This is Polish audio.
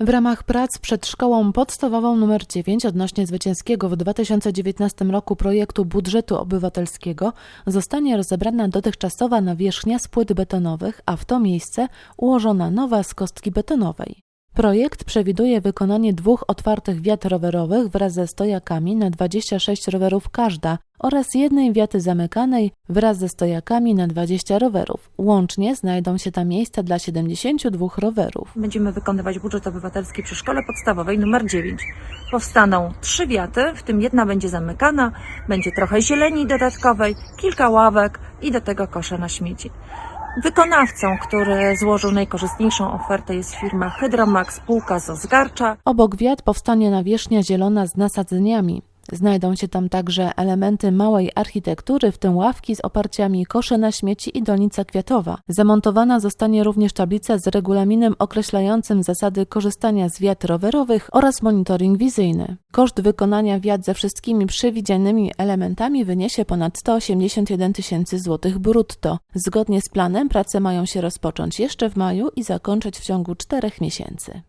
W ramach prac przed szkołą podstawową nr 9 odnośnie zwycięskiego w 2019 roku projektu budżetu obywatelskiego zostanie rozebrana dotychczasowa nawierzchnia z płyt betonowych, a w to miejsce ułożona nowa z kostki betonowej. Projekt przewiduje wykonanie dwóch otwartych wiat rowerowych wraz ze stojakami na 26 rowerów każda oraz jednej wiaty zamykanej wraz ze stojakami na 20 rowerów. Łącznie znajdą się tam miejsca dla 72 rowerów. Będziemy wykonywać budżet obywatelski przy szkole podstawowej numer 9. Powstaną trzy wiaty, w tym jedna będzie zamykana, będzie trochę zieleni dodatkowej, kilka ławek i do tego kosze na śmieci. Wykonawcą, który złożył najkorzystniejszą ofertę jest firma Hydromax spółka z Ozgarcza. Obok wiat powstanie nawierzchnia zielona z nasadzeniami. Znajdą się tam także elementy małej architektury, w tym ławki z oparciami, kosze na śmieci i donica kwiatowa. Zamontowana zostanie również tablica z regulaminem określającym zasady korzystania z wiat rowerowych oraz monitoring wizyjny. Koszt wykonania wiat ze wszystkimi przewidzianymi elementami wyniesie ponad 181 tysięcy złotych brutto. Zgodnie z planem prace mają się rozpocząć jeszcze w maju i zakończyć w ciągu czterech miesięcy.